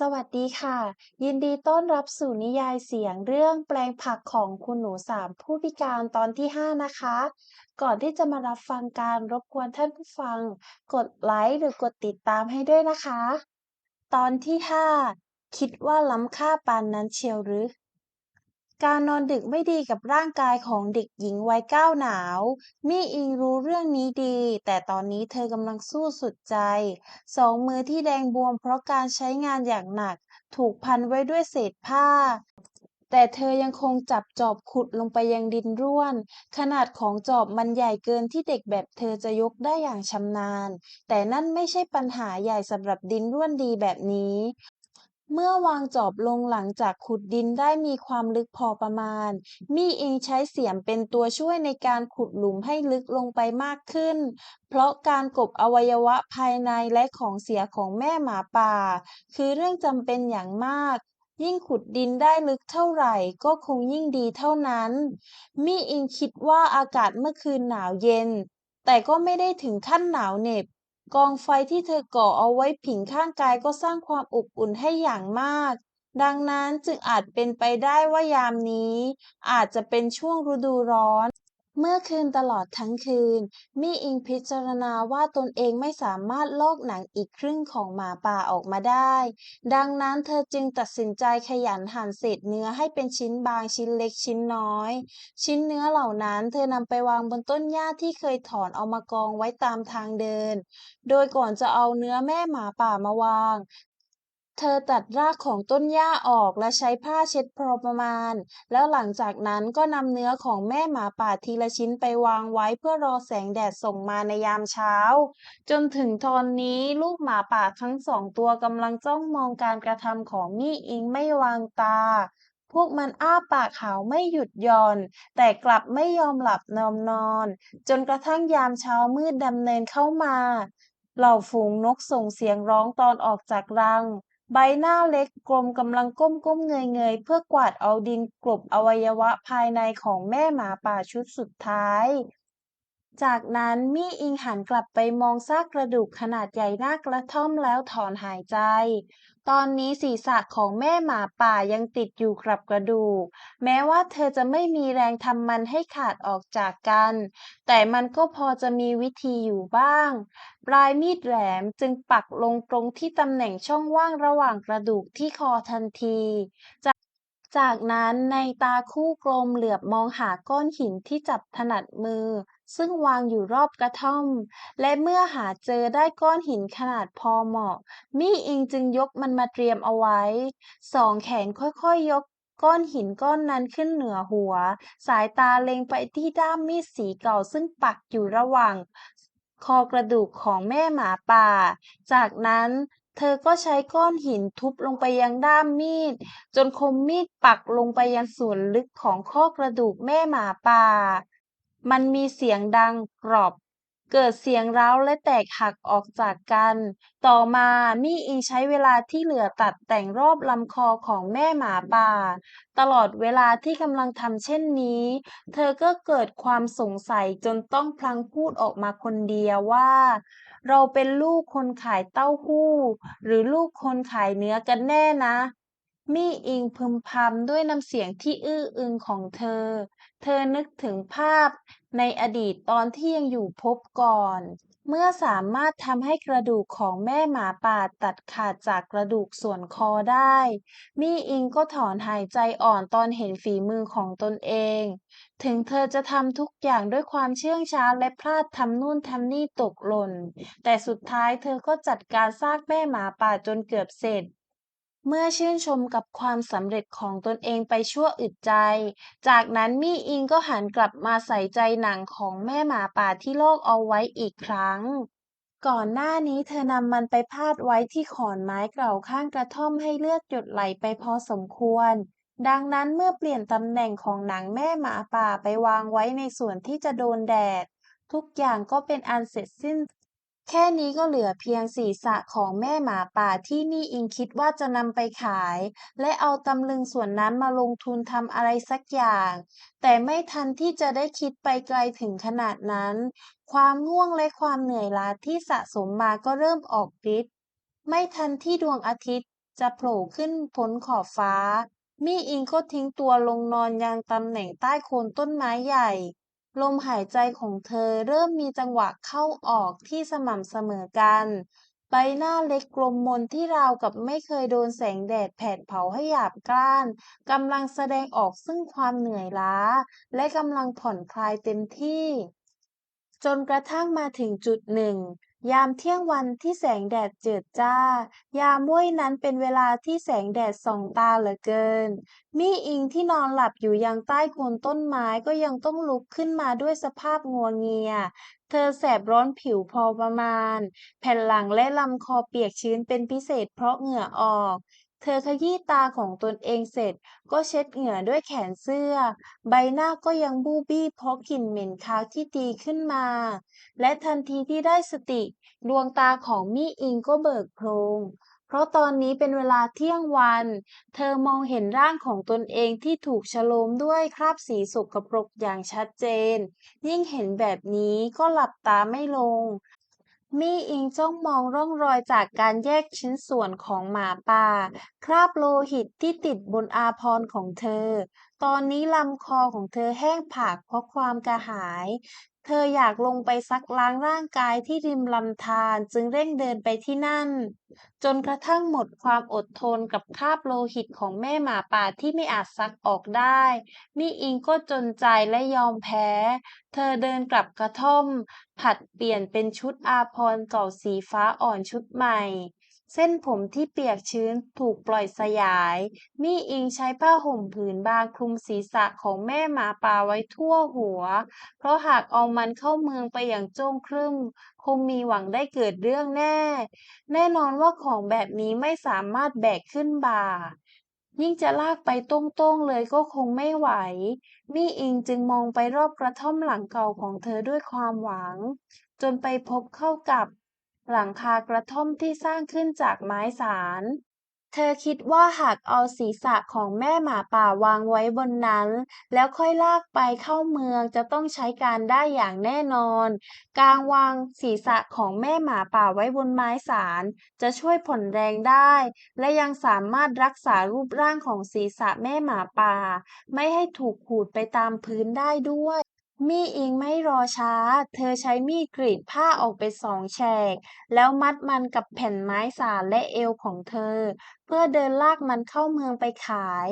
สวัสดีค่ะ ยินดีต้อนรับสู่นิยายเสียงเรื่องแปลงผักของคุณหนูสามผู้พิการตอนที่ 5 นะคะ ก่อนที่จะมารับฟังการรบกวนท่านผู้ฟัง กดไลค์หรือกดติดตามให้ด้วยนะคะ ตอนที่ 5 คิดว่าล้ำค่าปานนั้นเชียวหรือ การนอนดึกไม่ดีกับร่างกายของเด็กหญิงวัยก้าวหนาว มี่อิงรู้เรื่องนี้ดี แต่ตอนนี้เธอกำลังสู้สุดใจ สองมือที่แดงบวมเพราะการใช้งานอย่างหนัก ถูกพันไว้ด้วยเศษผ้า แต่เธอยังคงจับจอบขุดลงไปยังดินร่วน ขนาดของจอบมันใหญ่เกินที่เด็กแบบเธอจะยกได้อย่างชำนาญ แต่นั่นไม่ใช่ปัญหาใหญ่สำหรับดินร่วนดีแบบนี้ เมื่อวางจอบลงหลังจากขุดดินได้มีความลึกพอประมาณ มี่อิงใช้เสียมเป็นตัวช่วยในการขุดหลุมให้ลึกลงไปมากขึ้น เพราะการกบอวัยวะภายในและของเสียของแม่หมาป่า คือเรื่องจำเป็นอย่างมาก ยิ่งขุดดินได้ลึกเท่าไหร่ ก็คงยิ่งดีเท่านั้น มี่อิงคิดว่าอากาศเมื่อคืนหนาวเย็น แต่ก็ไม่ได้ถึงขั้นหนาวเหน็บ กองไฟที่เธอก่อเอาไว้ผิงข้างกายก็สร้างความอบอุ่นให้อย่างมาก ดังนั้นจึงอาจเป็นไปได้ว่ายามนี้ อาจจะเป็นช่วงฤดูร้อน เมื่อคืนตลอดทั้งคืน มี่อิงพิจารณาว่าตนเองไม่สามารถลอกหนังอีกครึ่งของหมาป่าออกมาได้ ดังนั้นเธอจึงตัดสินใจขยันหั่นเศษเนื้อให้เป็นชิ้นบางชิ้นเล็กชิ้นน้อย ชิ้นเนื้อเหล่านั้นเธอนำไปวางบนต้นหญ้าที่เคยถอนเอามากองไว้ตามทางเดิน โดยก่อนจะเอาเนื้อแม่หมาป่ามาวาง เธอตัดรากของต้นหญ้าออกและใช้ผ้าเช็ดพอประมาณ แล้วหลังจากนั้นก็นำเนื้อของแม่หมาป่าทีละชิ้นไปวางไว้เพื่อรอแสงแดดส่งมาในยามเช้า จนถึงตอนนี้ลูกหมาป่าทั้งสองตัวกำลังจ้องมองการกระทำของมี่อิงไม่วางตา พวกมันอ้าปากหาวไม่หยุดย่อน แต่กลับไม่ยอมหลับนอนนอน จนกระทั่งยามเช้ามืดดำเนินเข้ามาเหล่าฝูงนกส่งเสียงร้องตอนออกจากรัง ใบหน้าเล็กกลมกำลังก้มก้มเงยเงยเพื่อกวาดเอาดินกลบอวัยวะภายในของแม่หมาป่าชุดสุดท้าย จากนั้นมี่อิงหันกลับไปมองซากกระดูกขนาดใหญ่หน้ากระท่อมแล้วถอนหายใจ ตอนนี้ศีรษะของแม่หมาป่ายังติดอยู่กับกระดูก แม้ว่าเธอจะไม่มีแรงทำมันให้ขาดออกจากกัน แต่มันก็พอจะมีวิธีอยู่บ้าง ปลายมีดแหลมจึงปักลงตรงที่ตำแหน่งช่องว่างระหว่างกระดูกที่คอทันทีจากจากนั้นในตาคู่กลมเหลือบมองหาก้อนหินที่จับถนัดมือ ซึ่งวางอยู่รอบกระท่อม และเมื่อหาเจอได้ก้อนหินขนาดพอเหมาะ มี่อิงจึงยกมันมาเตรียมเอาไว้ สองแขนค่อยๆยกก้อนหินก้อนนั้นขึ้นเหนือหัว สายตาเล็งไปที่ด้ามมีดสีเก่าซึ่งปักอยู่ระหว่าง คอกระดูกของแม่หมาป่า จากนั้นเธอก็ใช้ก้อนหินทุบลงไปยังด้ามมีด จนคมมีดปักลงไปยังส่วนลึกของข้อกระดูกแม่หมาป่า มันมีเสียงดังกรอบ เกิดเสียงร้าวและแตกหักออกจากกัน ต่อมามี่อิงใช้เวลาที่เหลือตัดแต่งรอบลำคอของแม่หมาป่า ตลอดเวลาที่กำลังทำเช่นนี้ เธอก็เกิดความสงสัยจนต้องพลังพูดออกมาคนเดียวว่า เราเป็นลูกคนขายเต้าหู้ หรือลูกคนขายเนื้อกันแน่นะมี่อิงพึมพำด้วยน้ำเสียงที่อื้ออึงของเธอ เธอนึกถึงภาพในอดีตตอนที่ยังอยู่พบก่อน เมื่อสามารถทำให้กระดูกของแม่หมาป่าตัดขาดจากกระดูกส่วนคอได้ มี่อิงก็ถอนหายใจอ่อนตอนเห็นฝีมือของตนเอง ถึงเธอจะทำทุกอย่างด้วยความเชื่องช้าและพลาดทำนู่นทำนี่ตกหล่น แต่สุดท้ายเธอก็จัดการซากแม่หมาป่าจนเกือบเสร็จ เมื่อชื่นชมกับความสำเร็จของตนเองไปชั่วอึดใจ จากนั้นมี่อิงก็หันกลับมาใส่ใจหนังของแม่หมาป่าที่โลกเอาไว้อีกครั้ง ก่อนหน้านี้เธอนำมันไปพาดไว้ที่ขอนไม้เก่าข้างกระท่อมให้เลือดหยดไหลไปพอสมควร ดังนั้นเมื่อเปลี่ยนตำแหน่งของหนังแม่หมาป่าไปวางไว้ในส่วนที่จะโดนแดด ทุกอย่างก็เป็นอันเสร็จสิ้น แค่นี้ก็เหลือเพียงศีรษะของแม่หมาป่าที่มี่อิงคิดว่าจะนำไปขาย และเอาตำลึงส่วนนั้นมาลงทุนทำอะไรสักอย่าง แต่ไม่ทันที่จะได้คิดไปไกลถึงขนาดนั้น ความง่วงและความเหนื่อยล้าที่สะสมมาก็เริ่มออกฤทธิ์ไม่ทันที่ดวงอาทิตย์จะโผล่ขึ้นพ้นขอบฟ้า มี่อิงก็ทิ้งตัวลงนอนยังตำแหน่งใต้โคนต้นไม้ใหญ่ ลมหายใจของเธอเริ่มมีจังหวะเข้าออกที่สม่ำเสมอกัน ใบหน้าเล็กกลมมนที่ราวกับไม่เคยโดนแสงแดดแผดเผาให้หยาบกร้านกำลังแสดงออกซึ่งความเหนื่อยล้า และกำลังผ่อนคลายเต็มที่ จนกระทั่งมาถึงจุดหนึ่ง ยามเที่ยงวันที่แสงแดดเจิดจ้า ยามม้วยนั้นเป็นเวลาที่แสงแดดส่องตาเหลือเกิน มี่อิงที่นอนหลับอยู่ยังใต้โคนต้นไม้ก็ยังต้องลุกขึ้นมาด้วยสภาพงัวเงีย เธอแสบร้อนผิวพอประมาณ แผ่นหลังและลำคอเปียกชื้นเป็นพิเศษเพราะเหงื่อออก เธอขยี้ตาของตนเองเสร็จ ก็เช็ดเหงื่อด้วยแขนเสื้อ ใบหน้าก็ยังบูบี้เพราะกลิ่นเหม็นคาวที่ตีขึ้นมา และทันทีที่ได้สติ ดวงตาของมี่อิงก็เบิกโพลงเพราะตอนนี้เป็นเวลาเที่ยงวัน เธอมองเห็นร่างของตนเองที่ถูกฉโลมด้วยคราบสีสกปรกอย่างชัดเจน ยิ่งเห็นแบบนี้ก็หลับตาไม่ลง มี่อิงจ้องมองร่องรอยจากการแยกชิ้นส่วนของหมาป่า คราบโลหิตที่ติดบนอาภรณ์ของเธอ ตอนนี้ลำคอของเธอแห้งผากเพราะความกระหาย เธออยากลงไปซักล้างร่างกายที่ริมลำธารจึงเร่งเดินไปที่นั่น จนกระทั่งหมดความอดทนกับคราบโลหิตของแม่หมาป่าที่ไม่อาจซักออกได้มี่อิงก็จนใจและยอมแพ้ เธอเดินกลับกระท่อม ผัดเปลี่ยนเป็นชุดอาภรณ์เก่าสีฟ้าอ่อนชุดใหม่ เส้นผมที่เปียกชื้นถูกปล่อยสยาย มี่อิงใช้ผ้าห่มผืนบางคลุมศีรษะของแม่หมาป่าไว้ทั่วหัว เพราะหากเอามันเข้าเมืองไปอย่างโจ้งครึ่ม คงมีหวังได้เกิดเรื่องแน่ แน่นอนว่าของแบบนี้ไม่สามารถแบกขึ้นบ่า ยิ่งจะลากไปตรงๆเลยก็คงไม่ไหว มี่อิงจึงมองไปรอบกระท่อมหลังเก่าของเธอด้วยความหวัง จนไปพบเข้ากับ หลังคากระท่อมที่สร้างขึ้นจากไม้สาลเธอคิดว่าหากเอาศีรษะของแม่หมาป่าวางไว้บนนั้น แล้วค่อยลากไปเข้าเมืองจะต้องใช้การได้อย่างแน่นอน การวางศีรษะของแม่หมาป่าไว้บนไม้สาลจะช่วยผ่อนแรงได้ และยังสามารถรักษารูปร่างของศีรษะแม่หมาป่า ไม่ให้ถูกขูดไปตามพื้นได้ด้วย มี่อิงไม่รอช้า เธอใช้มีดกรีดผ้าออกเป็นสองแฉก แล้วมัดมันกับแผ่นไม้สาและเอวของเธอ เพื่อเดินลากมันเข้าเมืองไปขาย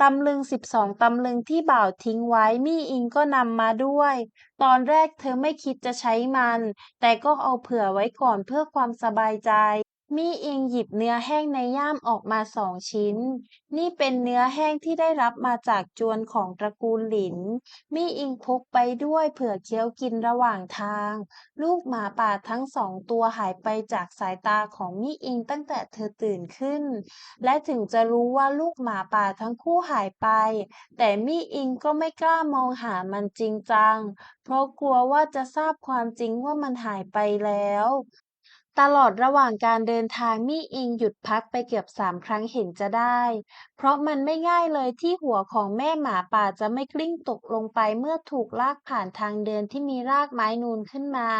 ตำลึงสิบสองตำลึงที่บ่าวทิ้งไว้ มี่อิงก็นำมาด้วย ตอนแรกเธอไม่คิดจะใช้มัน แต่ก็เอาเผื่อไว้ก่อนเพื่อความสบายใจ มี่อิงหยิบเนื้อแห้งในย่ามออกมาสองชิ้น นี่เป็นเนื้อแห้งที่ได้รับมาจากจวนของตระกูลหลิน มี่อิงพกไปด้วยเผื่อเคี้ยวกินระหว่างทาง ลูกหมาป่าทั้งสองตัวหายไปจากสายตาของมี่อิงตั้งแต่เธอตื่นขึ้น และถึงจะรู้ว่าลูกหมาป่าทั้งคู่หายไป แต่มี่อิงก็ไม่กล้ามองหามันจริงจัง เพราะกลัวว่าจะทราบความจริงว่ามันหายไปแล้ว ตลอดระหว่างการเดินทางมี่อิงหยุดพักไปเกือบสามครั้งเห็นจะได้ เพราะมันไม่ง่ายเลยที่หัวของแม่หมาป่าจะไม่กลิ้งตกลงไปเมื่อถูกลากผ่านทางเดินที่มีรากไม้นูนขึ้นมา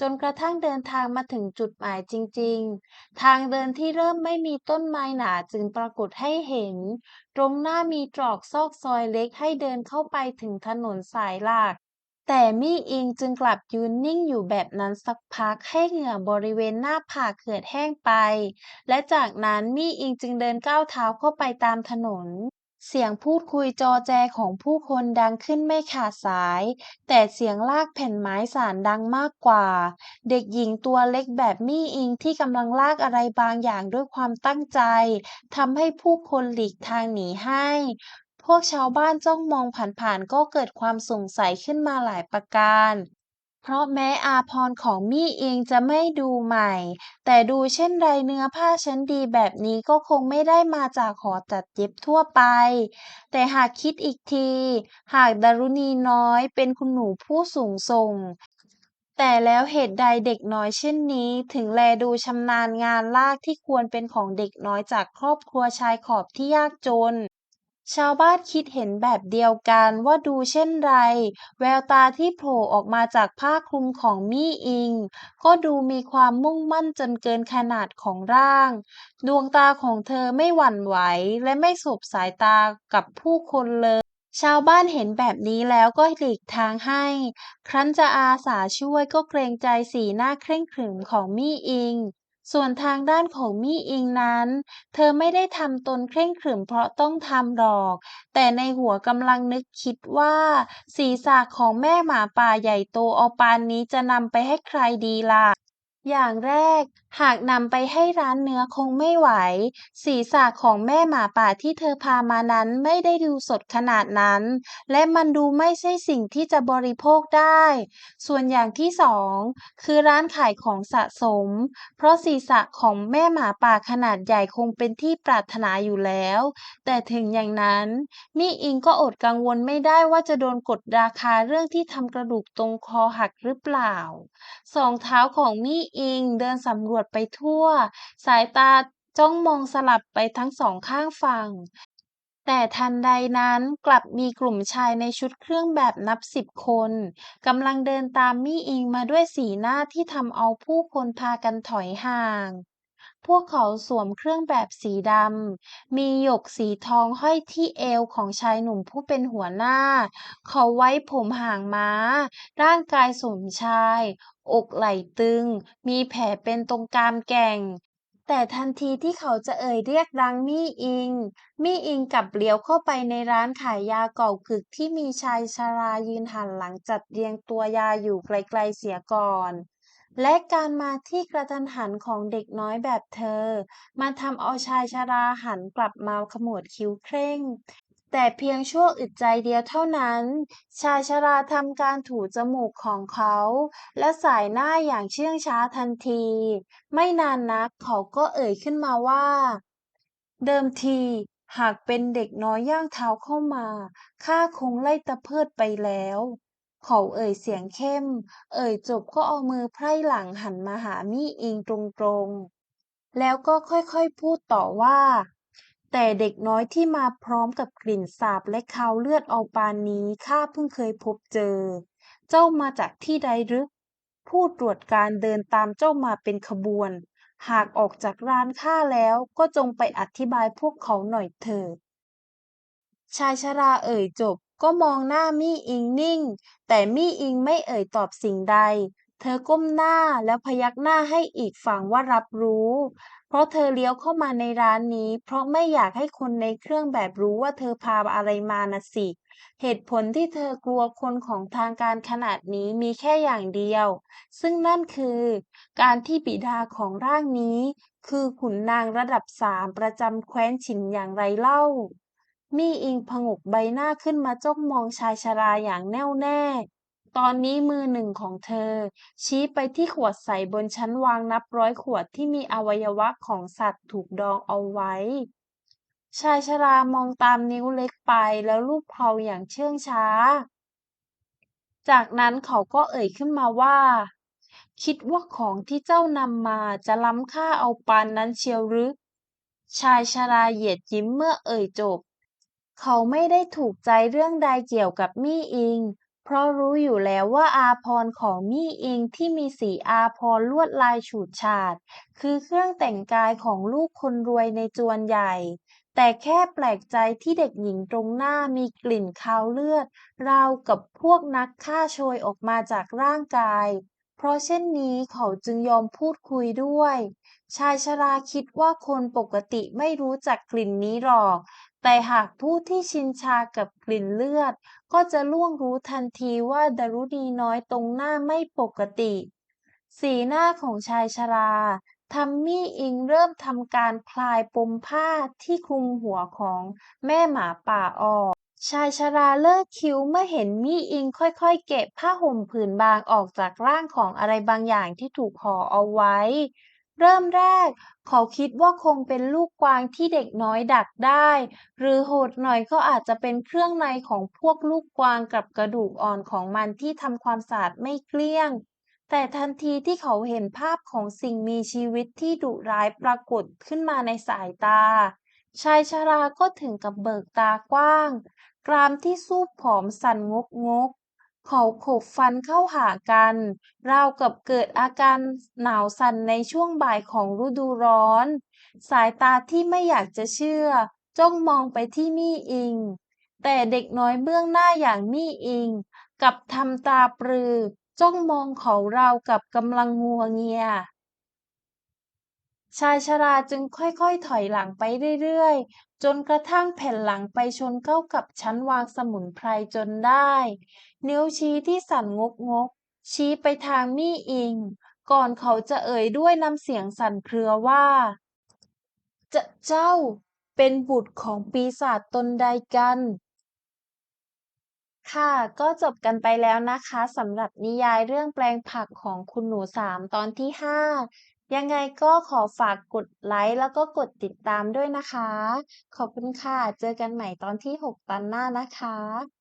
จนกระทั่งเดินทางมาถึงจุดหมายจริง ๆ ทางเดินที่เริ่มไม่มีต้นไม้หนาจึงปรากฏให้เห็น ตรงหน้ามีตรอกซอกซอยเล็กให้เดินเข้าไปถึงถนนสายหลัก แต่มี่อิงจึงกลับยืนนิ่งอยู่แบบนั้นสักพักให้เหงื่อบริเวณหน้าผากเหือดแห้งไป และจากนั้นมี่อิงจึงเดินก้าวเท้าเข้าไปตามถนน เสียงพูดคุยจอแจของผู้คนดังขึ้นไม่ขาดสาย แต่เสียงลากแผ่นไม้สานดังมากกว่า เด็กหญิงตัวเล็กแบบมี่อิงที่กำลังลากอะไรบางอย่างด้วยความตั้งใจทำให้ผู้คนหลีกทางหนีให้ พวกชาวบ้านจ้องมองผ่านๆก็เกิดความสงสัยขึ้นมาหลายประการ เพราะแม้อาภรณ์ของมี่เองจะไม่ดูใหม่ แต่ดูเช่นไรเนื้อผ้าชั้นดีแบบนี้ก็คงไม่ได้มาจากหอตัดเย็บทั่วไป แต่หากคิดอีกที หากดารุณีน้อยเป็นคุณหนูผู้สูงส่งแต่แล้วเหตุใดเด็กน้อยเช่นนี้ ถึงแลดูชำนาญงานลากที่ควรเป็นของเด็กน้อยจากครอบครัวชายขอบที่ยากจน ชาวบ้านคิดเห็นแบบเดียวกันว่าดูเช่นไร แววตาที่โผล่ออกมาจากผ้าคลุมของมี่อิง ก็ดูมีความมุ่งมั่นจนเกินขนาดของร่าง ดวงตาของเธอไม่หวั่นไหวและไม่สบสายตากับผู้คนเลย ชาวบ้านเห็นแบบนี้แล้วก็หลีกทางให้ ครั้นจะอาสาช่วยก็เกรงใจสีหน้าเคร่งขรึมของมี่อิง ส่วนทางด้านของมี่อิงนั้น เธอไม่ได้ทำตนเคร่งขรึมเพราะต้องทำหรอก แต่ในหัวกำลังนึกคิดว่า ศีรษะของแม่หมาป่าใหญ่โตเอาปานนี้จะนำไปให้ใครดีล่ะ อย่างแรก หากนำไปให้ร้านเนื้อคงไม่ไหว ศีรษะของแม่หมาป่าที่เธอพามานั้นไม่ได้ดูสดขนาดนั้น และมันดูไม่ใช่สิ่งที่จะบริโภคได้ ส่วนอย่างที่สองคือร้านขายของสะสม เพราะศีรษะของแม่หมาป่าขนาดใหญ่คงเป็นที่ปรารถนาอยู่แล้ว แต่ถึงอย่างนั้นมี่อิงก็อดกังวลไม่ได้ว่าจะโดนกดราคาเรื่องที่ทำกระดูกตรงคอหักหรือเปล่าสองเท้าของมี่อิง เดินสำรวจไปทั่ว สายตาจ้องมองสลับไปทั้งสองข้างฝั่ง แต่ทันใดนั้นกลับมีกลุ่มชายในชุดเครื่องแบบนับสิบคนกำลังเดินตามมี่อิงมาด้วยสีหน้าที่ทำเอาผู้คนพากันถอยห่าง พวกเขาสวมเครื่องแบบสีดำ มีหยกสีทองห้อยที่เอวของชายหนุ่มผู้เป็นหัวหน้า เขาไว้ผมหางม้า ร่างกายสมชาย อกไหล่ตึง มีแผลเป็นตรงกรามแก่ง แต่ทันทีที่เขาจะเอ่ยเรียกดังมี่อิง มี่อิงกลับเลี้ยวเข้าไปในร้านขายยาเก่ากึกที่มีชายชรายืนหันหลังจัดเรียงตัวยาอยู่ไกลๆเสียก่อน และการมาที่กระทันหันของเด็กน้อยแบบเธอมาทำเอาชายชราหันกลับมาขมวดคิ้วเคร่ง แต่เพียงชั่วอึดใจเดียวเท่านั้น ชายชราทำการถูจมูกของเขา และสายหน้าอย่างเชื่องช้าทันที ไม่นานนักเขาก็เอ่ยขึ้นมาว่า เดิมทีหากเป็นเด็กน้อยย่างเท้าเข้ามาข้าคงไล่ตะเพิดไปแล้ว เขาเอ่ยเสียงเข้ม เอ่ยจบก็เอามือไพร่หลังหันมาหามี่อิงตรงๆ แล้วก็ค่อยๆพูดต่อว่า แต่เด็กน้อยที่มาพร้อมกับกลิ่นสาบและคาวเลือดเอาปานนี้ข้าเพิ่งเคยพบเจอ เจ้ามาจากที่ใดหรือผู้ตรวจการเดินตามเจ้ามาเป็นขบวน หากออกจากร้านข้าแล้วก็จงไปอธิบายพวกเขาหน่อยเถิดชายชราเอ่ยจบ ก็มองหน้ามี่อิงนิ่ง แต่มี่อิงไม่เอ่ยตอบสิ่งใด เธอก้มหน้าแล้วพยักหน้าให้อีกฝั่งว่ารับรู้ เพราะเธอเลี้ยวเข้ามาในร้านนี้ เพราะไม่อยากให้คนในเครื่องแบบรู้ว่าเธอพาอะไรมานะสิ เหตุผลที่เธอกลัวคนของทางการขนาดนี้มีแค่อย่างเดียว ซึ่งนั่นคือ การที่บิดาของร่างนี้ คือขุนนางระดับสามประจำแคว้นฉินอย่างไรเล่า มี่อิงผงกใบหน้าขึ้นมาจ้องมองชายชราอย่างแน่วแน่ ตอนนี้มือหนึ่งของเธอ ชี้ไปที่ขวดใสบนชั้นวางนับร้อยขวดที่มีอวัยวะของสัตว์ถูกดองเอาไว้ ชายชรามองตามนิ้วเล็กไปแล้วลูบเคราอย่างเชื่องช้า จากนั้นเขาก็เอ่ยขึ้นมาว่า คิดว่าของที่เจ้านำมาจะล้ำค่าเอาปานนั้นเชียวหรือชายชราเหยียดยิ้มเมื่อเอ่ยจบ เขาไม่ได้ถูกใจเรื่องใดเกี่ยวกับมี่อิง เพราะรู้อยู่แล้วว่าอาภรณ์ของมี่อิงที่มีสีอาภรณ์ลวดลายฉูดฉาด คือเครื่องแต่งกายของลูกคนรวยในจวนใหญ่ แต่แค่แปลกใจที่เด็กหญิงตรงหน้ามีกลิ่นคาวเลือด ราวกับพวกนักฆ่าโชยออกมาจากร่างกาย เพราะเช่นนี้เขาจึงยอมพูดคุยด้วยชายชราคิดว่าคนปกติไม่รู้จักกลิ่นนี้หรอก แต่หากผู้ที่ชินชากับกลิ่นเลือด ก็จะล่วงรู้ทันทีว่าดารุณีน้อยตรงหน้าไม่ปกติ สีหน้าของชายชราทำมี่อิงเริ่มทำการคลายปมผ้าที่คลุมหัวของแม่หมาป่าออก ชายชราเลิกคิ้วเมื่อเห็นมี่อิงค่อยๆ เก็บผ้าห่มผืนบางออกจากร่างของอะไรบางอย่างที่ถูกห่อเอาไว้ เริ่มแรกเขาคิดว่าคงเป็นลูกกวางที่เด็กน้อยดักได้ หรือโหดหน่อยก็อาจจะเป็นเครื่องในของพวกลูกกวางกับกระดูกอ่อนของมันที่ทำความสะอาดไม่เกลี้ยง แต่ทันทีที่เขาเห็นภาพของสิ่งมีชีวิตที่ดุร้ายปรากฏขึ้นมาในสายตา ชายชราก็ถึงกับเบิกตากว้าง กรามที่ซูบผอมสั่นงกงก เขาขบฟันเข้าหากัน ราวกับเกิดอาการหนาวสั่นในช่วงบ่ายของฤดูร้อน สายตาที่ไม่อยากจะเชื่อ จ้องมองไปที่มี่อิง แต่เด็กน้อยเบื้องหน้าอย่างมี่อิงกับทำตาปรือ จ้องมองเขาราวกับกำลังงัวเงีย ชายชราจึงค่อยๆ ถอยหลังไปเรื่อย จนกระทั่งแผ่นหลังไปชนเข้ากับชั้นวางสมุนไพรจนได้ นิ้วชี้ที่สั่นงกงก ชี้ไปทางมี่อิง ก่อนเขาจะเอ่ยด้วยน้ำเสียงสั่นเครือว่า จะเจ้าเป็นบุตรของปีศาจตนใดกัน ค่ะ ก็จบกันไปแล้วนะคะสำหรับนิยายเรื่องแปลงผักของคุณหนูสามตอนที่ห้า ยังไงก็ขอฝากกดไลค์แล้วก็กดติดตามด้วยนะคะ ขอบคุณค่ะ เจอกันใหม่ตอนที่หกตอนหน้านะคะ